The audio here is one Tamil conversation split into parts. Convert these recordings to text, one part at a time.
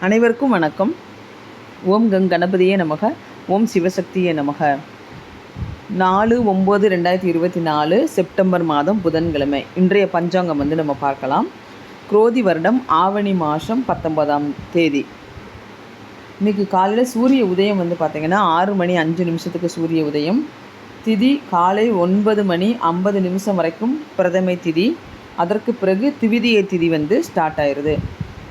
அனைவருக்கும் வணக்கம். ஓம் கங் கணபதியே நமக. ஓம் சிவசக்தியே நமக. நாலு ஒம்பது ரெண்டாயிரத்தி இருபத்தி நாலு செப்டம்பர் மாதம் புதன்கிழமை. இன்றைய பஞ்சாங்கம் வந்து நம்ம பார்க்கலாம். குரோதி வருடம் ஆவணி மாதம் பத்தொன்பதாம் தேதி. இன்றைக்கி காலையில் சூரிய உதயம் வந்து பார்த்திங்கன்னா ஆறு மணி அஞ்சு நிமிஷத்துக்கு சூரிய உதயம். திதி காலை ஒன்பது மணி ஐம்பது நிமிஷம் வரைக்கும் பிரதமை திதி. அதற்கு பிறகு திவிதியை திதி வந்து ஸ்டார்ட் ஆயிடுது.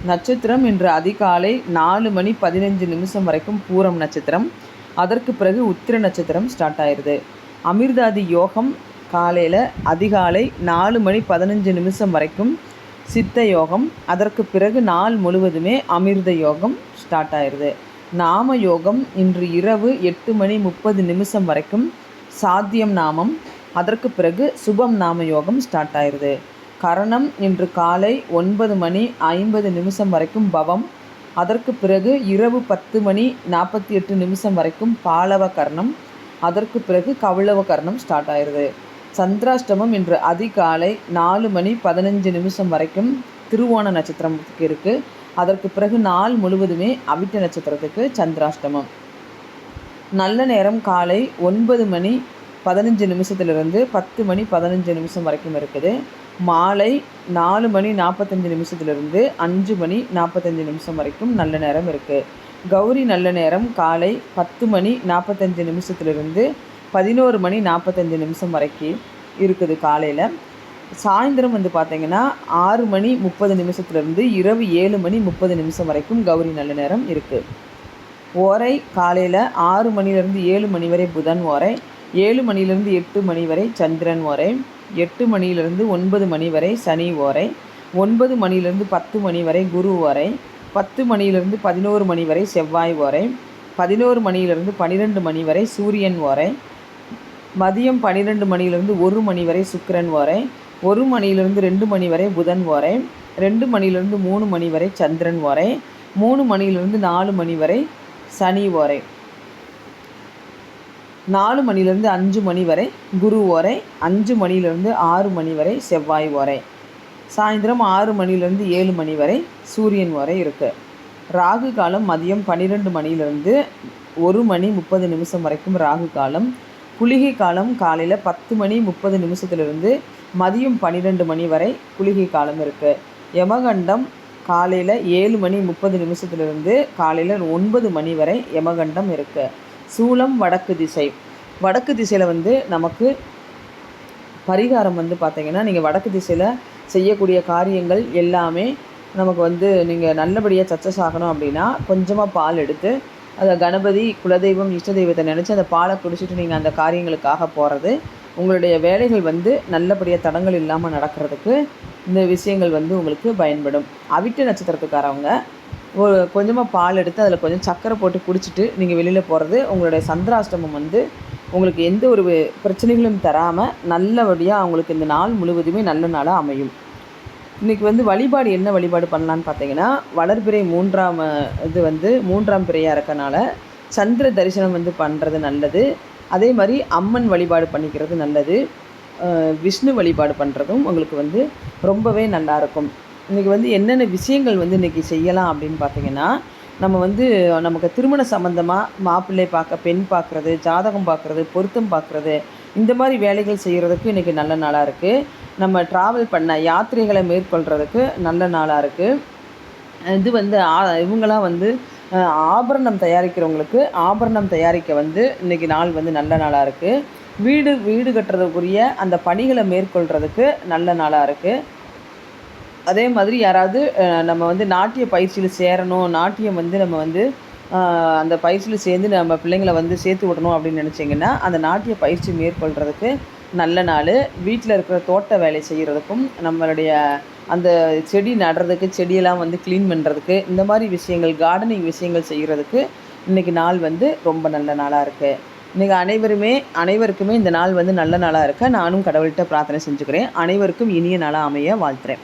நட்சத்திரம் இன்று அதிகாலை நாலு மணி பதினஞ்சு நிமிஷம் வரைக்கும் பூரம் நட்சத்திரம். அதற்கு பிறகு உத்திர நட்சத்திரம் ஸ்டார்ட் ஆயிடுது அமிர்தாதி யோகம் காலையில் அதிகாலை நாலு மணி பதினஞ்சு நிமிஷம் வரைக்கும் சித்த யோகம். அதற்கு பிறகு நாள் முழுவதுமே அமிர்த யோகம் ஸ்டார்ட் ஆயிடுது நாம யோகம் இன்று இரவு எட்டு மணி முப்பது நிமிஷம் வரைக்கும் சாத்தியம் நாமம். அதற்கு பிறகு சுபம் நாம யோகம் ஸ்டார்ட் ஆயிடுது கரணம் இன்று காலை ஒன்பது மணி ஐம்பது நிமிஷம் வரைக்கும் பவம். அதற்கு பிறகு இரவு பத்து மணி நாற்பத்தி எட்டு நிமிஷம் வரைக்கும் பாலவ கர்ணம். அதற்கு பிறகு கவுளவ கர்ணம் ஸ்டார்ட் ஆயிடுது. சந்திராஷ்டமம் இன்று அதிகாலை நாலு மணி பதினஞ்சு நிமிஷம் வரைக்கும் திருவோண நட்சத்திரத்துக்கு இருக்குது அதற்கு பிறகு நாள் முழுவதுமே அவிட்ட நட்சத்திரத்துக்கு சந்திராஷ்டமம். நல்ல நேரம் காலை ஒன்பது மணி பதினஞ்சு நிமிஷத்துலேருந்து பத்து மணி பதினஞ்சு நிமிஷம் வரைக்கும் இருக்குது. மாலை நாலு மணி நாற்பத்தஞ்சு நிமிஷத்துலேருந்து அஞ்சு மணி நாற்பத்தஞ்சு நிமிஷம் வரைக்கும் நல்ல நேரம் இருக்குது கௌரி நல்ல நேரம் காலை பத்து மணி நாற்பத்தஞ்சு நிமிஷத்துலேருந்து பதினோரு மணி நாற்பத்தஞ்சு நிமிஷம் வரைக்கும் இருக்குது காலையில். சாயந்தரம் வந்து பார்த்திங்கன்னா ஆறு மணி முப்பது நிமிஷத்துலேருந்து இரவு ஏழு மணி முப்பது நிமிஷம் வரைக்கும் கௌரி நல்ல நேரம் இருக்குது ஓரை காலையில் ஆறு மணிலேருந்து ஏழு மணி வரை புதன் ஓரை ஏழு மணிலேருந்து எட்டு மணி வரை சந்திரன் ஓரை எட்டு மணியிலிருந்து ஒன்பது மணி வரை சனி ஓரை ஒன்பது மணியிலிருந்து பத்து மணி வரை குரு ஓரை பத்து மணியிலிருந்து பதினோரு மணி வரை செவ்வாய் ஓரை பதினோரு மணியிலிருந்து பன்னிரெண்டு மணி வரை சூரியன் ஓரை மதியம் பன்னிரெண்டு மணியிலிருந்து ஒரு மணி வரை சுக்கிரன் ஓரை ஒரு மணியிலிருந்து ரெண்டு மணி வரை புதன் ஓரை ரெண்டு மணியிலிருந்து மூணு மணி வரை சந்திரன் ஓரை மூணு மணியிலிருந்து நாலு மணி வரை சனி ஓரை. நாலு மணிலேருந்து அஞ்சு மணி வரை குரு ஓரை அஞ்சு மணிலேருந்து ஆறு மணி வரை செவ்வாய் ஓரை. சாயந்தரம் ஆறு மணிலேருந்து ஏழு மணி வரை சூரியன் ஓரை இருக்குது ராகு காலம் மதியம் பன்னிரெண்டு மணிலேருந்து ஒரு மணி முப்பது நிமிஷம் வரைக்கும் ராகு காலம். குளிகை காலம் காலையில் பத்து மணி முப்பது நிமிஷத்துலேருந்து மதியம் பன்னிரெண்டு மணி வரை குளிகை காலம் இருக்குது யமகண்டம் காலையில் ஏழு மணி முப்பது நிமிஷத்துலேருந்து காலையில் ஒன்பது மணி வரை யமகண்டம் இருக்குது சூலம் வடக்கு திசை. வடக்கு திசையில் வந்து நமக்கு பரிகாரம் வந்து பார்த்திங்கன்னா நீங்கள் வடக்கு திசையில் செய்யக்கூடிய காரியங்கள் எல்லாமே நமக்கு வந்து நீங்கள் நல்லபடியாக சக்ஸஸ் ஆகணும் அப்படின்னா கொஞ்சமாக பால் எடுத்து அதை கணபதி குலதெய்வம் இஷ்ட தெய்வத்தை நினச்சி அந்த பாலை குடிச்சிட்டு நீங்கள் அந்த காரியங்களுக்காக போகிறது உங்களுடைய வேலைகள் வந்து நல்லபடியாக தடங்கள் இல்லாமல் நடக்கிறதுக்கு இந்த விஷயங்கள் வந்து உங்களுக்கு பயன்படும். அவிட்ட நட்சத்திரத்துக்காரவங்க கொஞ்சமாக பால் எடுத்து அதில் கொஞ்சம் சர்க்கரை போட்டு குடிச்சிட்டு நீங்கள் வெளியில் போகிறது உங்களுடைய சந்திராஷ்டமம் வந்து உங்களுக்கு எந்த ஒரு பிரச்சனைகளும் தராமல் நல்லபடியாக அவங்களுக்கு இந்த நாள் முழுவதுமே நல்ல நாளாக அமையும். இன்றைக்கி வந்து வழிபாடு என்ன வழிபாடு பண்ணலான்னு பார்த்தீங்கன்னா வளர்பிறை மூன்றாம் இது வந்து மூன்றாம் பிறையாக இருக்கனால சந்திர தரிசனம் வந்து பண்ணுறது நல்லது. அதே மாதிரி அம்மன் வழிபாடு பண்ணிக்கிறது நல்லது. விஷ்ணு வழிபாடு பண்ணுறதும் உங்களுக்கு வந்து ரொம்பவே நல்லாயிருக்கும் இன்றைக்கி வந்து என்னென்ன விஷயங்கள் வந்து இன்றைக்கி செய்யலாம் அப்படின்னு பார்த்தீங்கன்னா நம்ம வந்து நமக்கு திருமண சம்மந்தமாக மாப்பிள்ளை பார்க்க பெண் பார்க்குறது ஜாதகம் பார்க்குறது பொருத்தம் பார்க்குறது இந்த மாதிரி வேலைகள் செய்கிறதுக்கு இன்றைக்கி நல்ல நாளாக இருக்குது நம்ம ட்ராவல் பண்ண யாத்திரைகளை மேற்கொள்கிறதுக்கு நல்ல நாளாக இருக்குது இது வந்து இவங்களாம் வந்து ஆபரணம் தயாரிக்கிறவங்களுக்கு ஆபரணம் தயாரிக்க வந்து இன்றைக்கி நாள் வந்து நல்ல நாளாக இருக்குது வீடு வீடு கட்டுறதுக்குரிய அந்த பணிகளை மேற்கொள்கிறதுக்கு நல்ல நாளாக இருக்குது அதே மாதிரி யாராவது நம்ம வந்து நாட்டிய பயிற்சியில் சேரணும் நாட்டியம் வந்து நம்ம வந்து அந்த பயிற்சியில் சேர்ந்து நம்ம பிள்ளைங்களை வந்து சேர்த்து விடணும் அப்படின்னு நினச்சிங்கன்னா அந்த நாட்டிய பயிற்சி மேற்கொள்கிறதுக்கு நல்ல நாள். வீட்டில் இருக்கிற தோட்ட வேலை செய்கிறதுக்கும் நம்மளுடைய அந்த செடி நடுறதுக்கு செடியெல்லாம் வந்து க்ளீன் பண்ணுறதுக்கு இந்த மாதிரி விஷயங்கள் கார்டனிங் விஷயங்கள் செய்கிறதுக்கு இன்றைக்கி நாள் வந்து ரொம்ப நல்ல நாளாக இருக்குது இன்றைக்கி அனைவருமே அனைவருக்குமே இந்த நாள் வந்து நல்ல நாளாக இருக்க நானும் கடவுள்கிட்ட பிரார்த்தனை செஞ்சுக்கிறேன். அனைவருக்கும் இனிய நாளாக அமைய வாழ்த்துறேன்.